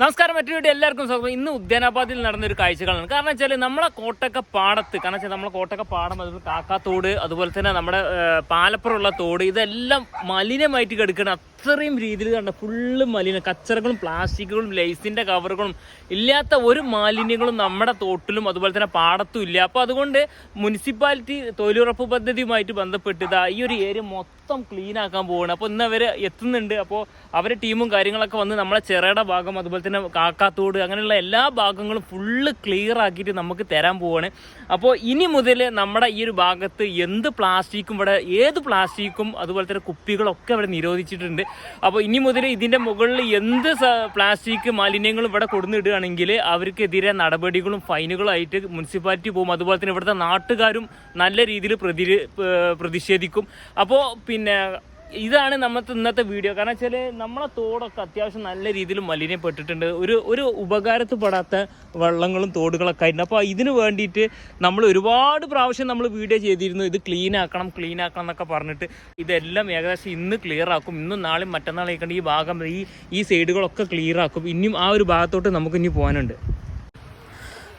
നമസ്കാരം മറ്റൊരു വീഡിയോ എല്ലാവർക്കും സ്വാഗതം. ഇന്ന് ഉദ്യാനാബാദിൽ നടന്നൊരു കാഴ്ചകളാണ്. കാരണം വെച്ചാൽ നമ്മളെ കോട്ടക്ക പാടത്ത് കാരണം വെച്ചാൽ നമ്മളെ കോട്ടക്ക പാടം അതുപോലെ കാക്കാത്തോട് അതുപോലെ തന്നെ നമ്മുടെ പാലപ്പുറമുള്ള തോട് ഇതെല്ലാം മലിനമായിട്ട് കിടക്കണം അത്രയും രീതിയിൽ കണ്ട ഫുള്ള് മലിനം കച്ചറകളും പ്ലാസ്റ്റിക്കുകളും ലൈസിന്റെ കവറുകളും ഇല്ലാത്ത ഒരു മാലിന്യങ്ങളും നമ്മുടെ തോട്ടിലും അതുപോലെ തന്നെ പാടത്തും ഇല്ല. അപ്പോൾ അതുകൊണ്ട് മുനിസിപ്പാലിറ്റി തൊഴിലുറപ്പ് പദ്ധതിയുമായിട്ട് ബന്ധപ്പെട്ട് ഇതാ ഈ ഒരു ഏരിയ മൊത്തം ക്ലീൻ ആക്കാൻ പോവുകയാണ് അപ്പോൾ ഇന്ന് അവർ എത്തുന്നുണ്ട്. അപ്പോൾ അവരെ ടീമും കാര്യങ്ങളൊക്കെ വന്ന് നമ്മളെ ചെറയുടെ ഭാഗം അതുപോലെ തന്നെ കാക്കാത്തോട് അങ്ങനെയുള്ള എല്ലാ ഭാഗങ്ങളും ഫുള്ള് ക്ലിയർ ആക്കിയിട്ട് നമുക്ക് തരാൻ പോവാണ്. അപ്പോൾ ഇനി മുതൽ നമ്മുടെ ഈ ഒരു ഭാഗത്ത് എന്ത് പ്ലാസ്റ്റിക്കും ഇവിടെ ഏത് പ്ലാസ്റ്റിക്കും അതുപോലെ തന്നെ കുപ്പികളൊക്കെ ഇവിടെ നിരോധിച്ചിട്ടുണ്ട്. അപ്പോൾ ഇനി മുതൽ ഇതിന്റെ മുകളിൽ എന്ത് പ്ലാസ്റ്റിക് മാലിന്യങ്ങളും ഇവിടെ കൊടുന്നിടുകയാണെങ്കിൽ അവർക്കെതിരെ നടപടികളും ഫൈനുകളും ആയിട്ട് മുനിസിപ്പാലിറ്റി പോകും. അതുപോലെ തന്നെ ഇവിടുത്തെ നാട്ടുകാരും നല്ല രീതിയിൽ പ്രതി പ്രതിഷേധിക്കും. അപ്പോൾ പിന്നെ ഇതാണ് നമ്മുടെ ഇന്നത്തെ വീഡിയോ കാരണം വെച്ചാൽ നമ്മളെ തോടൊക്കെ അത്യാവശ്യം നല്ല രീതിയിൽ മലിനപ്പെട്ടിട്ടുണ്ട്. ഒരു ഒരു ഉപകാരത്തിൽപ്പെടാത്ത വെള്ളങ്ങളും തോടുകളൊക്കെ ആയിട്ടുണ്ട്. അപ്പോൾ ഇതിന് വേണ്ടിയിട്ട് നമ്മൾ ഒരുപാട് പ്രാവശ്യം നമ്മൾ വീഡിയോ ചെയ്തിരുന്നു. ഇത് ക്ലീൻ ആക്കണം ക്ലീൻ ആക്കണം എന്നൊക്കെ പറഞ്ഞിട്ട് ഇതെല്ലാം ഏകദേശം ഇന്ന് ക്ലിയർ ആക്കും. ഇന്നും നാളെയും മറ്റന്നാളേക്കണ്ട് ഈ ഭാഗം ഈ ഈ സൈഡുകളൊക്കെ ക്ലിയർ ആക്കും. ഇനിയും ആ ഒരു ഭാഗത്തോട്ട് നമുക്ക് ഇനി പോകാനുണ്ട്.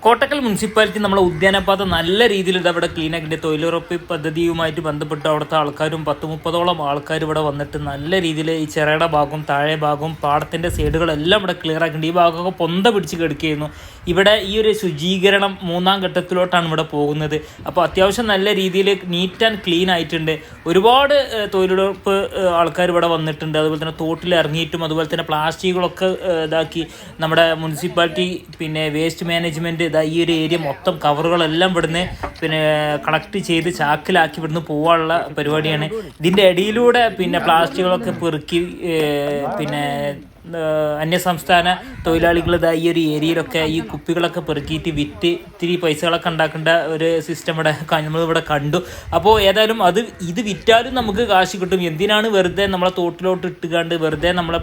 കോട്ടക്കൽ മുനിസിപ്പാലിറ്റി നമ്മളെ ഉദ്യാനപാത നല്ല രീതിയിൽ ഇത് അവിടെ ക്ലീൻ ആക്കിയിട്ട് തൊഴിലുറപ്പ് പദ്ധതിയുമായിട്ട് ബന്ധപ്പെട്ട് അവിടുത്തെ ആൾക്കാരും പത്ത് മുപ്പതോളം ആൾക്കാർ ഇവിടെ വന്നിട്ട് നല്ല രീതിയിൽ ഈ ചെറയുടെ ഭാഗവും താഴെ ഭാഗവും പാടത്തിന്റെ സൈഡുകളെല്ലാം ഇവിടെ ക്ലിയർ ആക്കിയിട്ടുണ്ട്. ഈ ഭാഗമൊക്കെ പൊന്ത പിടിച്ച് കിടക്കുകയായിരുന്നു. ഇവിടെ ഈ ഒരു ശുചീകരണം മൂന്നാം ഘട്ടത്തിലോട്ടാണ് ഇവിടെ പോകുന്നത്. അപ്പോൾ അത്യാവശ്യം നല്ല രീതിയിൽ നീറ്റ് ആൻഡ് ക്ലീൻ ആയിട്ടുണ്ട്. ഒരുപാട് തൊഴിലുറപ്പ് ആൾക്കാർ ഇവിടെ വന്നിട്ടുണ്ട്. അതുപോലെ തന്നെ തോട്ടിൽ ഇറങ്ങിയിട്ടും അതുപോലെ തന്നെ പ്ലാസ്റ്റിക്കുകളൊക്കെ ഇതാക്കി നമ്മുടെ മുനിസിപ്പാലിറ്റി പിന്നെ വേസ്റ്റ് മാനേജ്മെന്റ് ഇതാ ഈ ഒരു ഏരിയ മൊത്തം കവറുകളെല്ലാം ഇവിടുന്ന് പിന്നെ കളക്ട് ചെയ്ത് ചാക്കിലാക്കി ഇവിടുന്ന് പോകാനുള്ള പരിപാടിയാണ്. ഇതിന്റെ ഇടയിലൂടെ പിന്നെ പ്ലാസ്റ്റിക്കുകളൊക്കെ പെറുക്കി പിന്നെ അന്യസംസ്ഥാന തൊഴിലാളികൾ ഇതാ ഈ ഒരു ഏരിയയിലൊക്കെ ഈ കുപ്പികളൊക്കെ പെറുക്കിയിട്ട് വിറ്റ് ഇത്തിരി പൈസകളൊക്കെ ഉണ്ടാക്കേണ്ട ഒരു സിസ്റ്റം ഇവിടെ നമ്മളിവിടെ കണ്ടു. അപ്പോൾ ഏതായാലും അത് ഇത് വിറ്റാലും നമുക്ക് കാശ് കിട്ടും. എന്തിനാണ് വെറുതെ നമ്മളെ തോട്ടിലോട്ട് ഇട്ടുകാണ്ട് വെറുതെ നമ്മളെ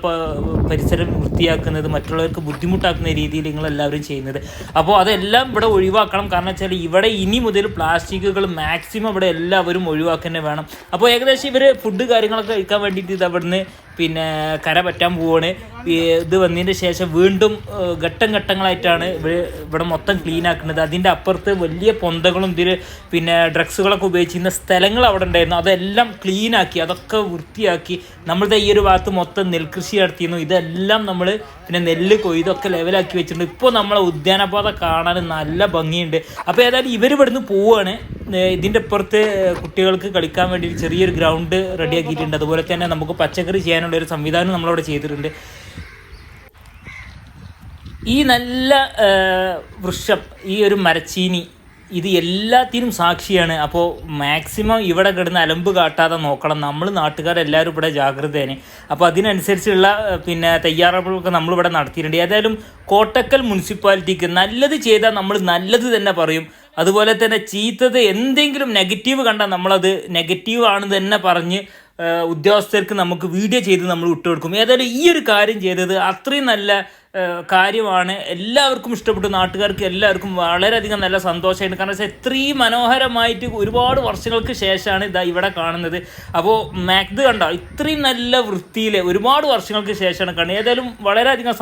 പരിസരം വൃത്തിയാക്കുന്നത് മറ്റുള്ളവർക്ക് ബുദ്ധിമുട്ടാക്കുന്ന രീതിയിൽ നിങ്ങൾ എല്ലാവരും ചെയ്യുന്നത്. അപ്പോൾ അതെല്ലാം ഇവിടെ ഒഴിവാക്കണം. കാരണം വെച്ചാൽ ഇവിടെ ഇനി മുതൽ പ്ലാസ്റ്റിക്കുകൾ മാക്സിമം ഇവിടെ എല്ലാവരും ഒഴിവാക്കുന്നതന്നെ വേണം. അപ്പോൾ ഏകദേശം ഇവർ ഫുഡ് കാര്യങ്ങളൊക്കെ കഴിക്കാൻ വേണ്ടിയിട്ട് ഇത് അവിടുന്ന് പിന്നെ കര പറ്റാൻ പോവാണ്. ഇത് വന്നതിന് ശേഷം വീണ്ടും ഘട്ടം ഘട്ടങ്ങളായിട്ടാണ് ഇവർ ഇവിടെ മൊത്തം ക്ലീൻ ആക്കുന്നത്. അതിന്റെ അപ്പുറത്ത് വലിയ പൊന്തകളും ഇതിൽ പിന്നെ ഡ്രഗ്സുകളൊക്കെ ഉപയോഗിച്ചിരുന്ന സ്ഥലങ്ങൾ അവിടെ ഉണ്ടായിരുന്നു. അതെല്ലാം ക്ലീൻ ആക്കി അതൊക്കെ വൃത്തിയാക്കി നമ്മളുടെ ഈ ഒരു ഭാഗത്ത് മൊത്തം നെൽകൃഷി നടത്തിയിരുന്നു. ഇതെല്ലാം നമ്മൾ പിന്നെ നെല്ല് കൊയ്തൊക്കെ ലെവലാക്കി വെച്ചിട്ടുണ്ട്. ഇപ്പോൾ നമ്മളെ ഉദ്യാനപാത കാണാൻ നല്ല ഭംഗിയുണ്ട്. അപ്പോൾ ഏതായാലും ഇവർ ഇവിടുന്ന് പോവുകയാണ് ഇതിന്റെ അപ്പുറത്ത് കുട്ടികൾക്ക് കളിക്കാൻ വേണ്ടി ചെറിയൊരു ഗ്രൗണ്ട് റെഡിയാക്കിയിട്ടുണ്ട് അതുപോലെ തന്നെ നമുക്ക് പച്ചക്കറി ചെയ്യാനുള്ള ഒരു സംവിധാനം നമ്മളവിടെ ചെയ്തിട്ടുണ്ട്. ഈ നല്ല വൃക്ഷം ഈ ഒരു മരച്ചീനി ഇത് എല്ലാത്തിനും സാക്ഷിയാണ്. അപ്പോൾ മാക്സിമം ഇവിടെ കിടന്ന് അലമ്പ് കാട്ടാതെ നോക്കണം. നമ്മൾ നാട്ടുകാരെല്ലാവരും ഇവിടെ ജാഗ്രതയാണ്. അപ്പോൾ അതിനനുസരിച്ചുള്ള പിന്നെ തയ്യാറെടുപ്പുകളൊക്കെ നമ്മളിവിടെ നടത്തിയിട്ടുണ്ട്. ഏതായാലും കോട്ടക്കൽ മുനിസിപ്പാലിറ്റിക്ക് നല്ലത് ചെയ്താൽ നമ്മൾ നല്ലത് തന്നെ പറയും. അതുപോലെ തന്നെ ചീത്തത് എന്തെങ്കിലും നെഗറ്റീവ് കണ്ടാൽ നമ്മളത് നെഗറ്റീവ് ആണെന്ന് തന്നെ പറഞ്ഞ് ഉദ്യോഗസ്ഥർക്ക് നമുക്ക് വീഡിയോ ചെയ്ത് നമ്മൾ വിട്ടുകൊടുക്കും ഏതായാലും ഈ ഒരു കാര്യം ചെയ്തത് അത്രയും നല്ല കാര്യമാണ്. എല്ലാവർക്കും ഇഷ്ടപ്പെട്ടു. നാട്ടുകാർക്ക് എല്ലാവർക്കും വളരെയധികം നല്ല സന്തോഷമായിട്ട് കാരണം വെച്ചാൽ ഇത്രയും മനോഹരമായിട്ട് ഒരുപാട് വർഷങ്ങൾക്ക് ശേഷമാണ് ഇതാ ഇവിടെ കാണുന്നത്. അപ്പോൾ മാക്ത് കണ്ടോ? ഇത്രയും നല്ല വൃത്തിയിൽ ഒരുപാട് വർഷങ്ങൾക്ക് ശേഷമാണ് കാണുന്നത്. ഏതായാലും വളരെയധികം